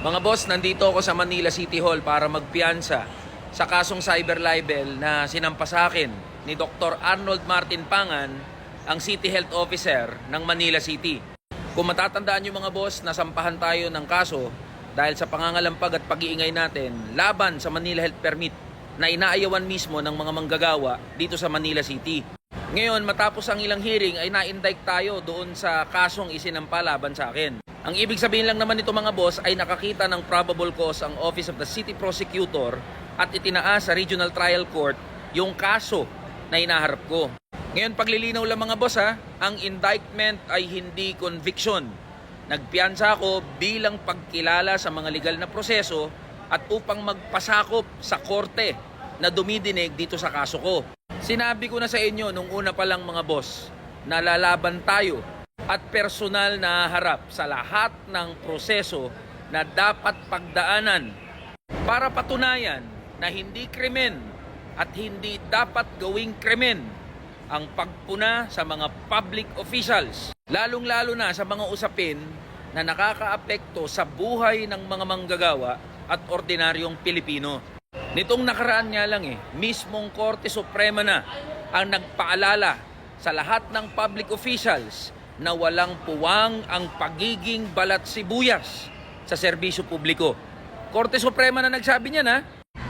Mga boss, nandito ako sa Manila City Hall para magpiansa sa kasong cyber libel na sinampa sa akin ni Dr. Arnold Martin Pangan, ang City Health Officer ng Manila City. Kung matatandaan nyo mga boss, nasampahan tayo ng kaso dahil sa pangangalampag at pag-iingay natin laban sa Manila Health Permit na inaayawan mismo ng mga manggagawa dito sa Manila City. Ngayon, matapos ang ilang hearing ay na-indict tayo doon sa kasong isinampa laban sa akin. Ang ibig sabihin lang naman nito mga boss ay nakakita ng probable cause ang Office of the City Prosecutor at itinaas sa Regional Trial Court yung kaso na inaharap ko. Ngayon paglilinaw lang mga boss ha, ang indictment ay hindi conviction. Nagpiansa ako bilang pagkilala sa mga legal na proseso at upang magpasakop sa korte na dumidinig dito sa kaso ko. Sinabi ko na sa inyo nung una pa lang mga boss na lalaban tayo at personal na harap sa lahat ng proseso na dapat pagdaanan para patunayan na hindi krimen at hindi dapat gawing krimen ang pagpuna sa mga public officials, lalong-lalo na sa mga usapin na nakakaapekto sa buhay ng mga manggagawa at ordinaryong Pilipino. Nitong nakaraan nga lang eh, mismong Korte Suprema na ang nagpaalala sa lahat ng public officials na walang puwang ang pagiging balat sibuyas sa serbisyo publiko. Korte Suprema na nagsabi niyan ha.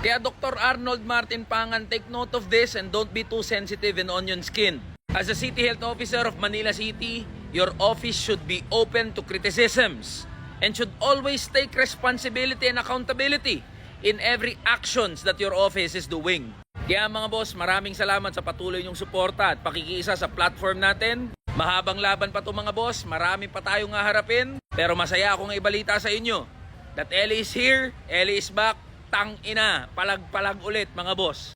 Kaya Dr. Arnold Martin Pangan, take note of this and don't be too sensitive and onion skin. As a City Health Officer of Manila City, your office should be open to criticisms and should always take responsibility and accountability in every actions that your office is doing. Kaya mga boss, maraming salamat sa patuloy niyong suporta at pakikiisa sa platform natin. Mahabang laban pa to mga boss, marami pa tayong haharapin. Pero masaya akong ibalita sa inyo that Ellie is here, Ellie is back, tang ina, palag-palag ulit mga boss.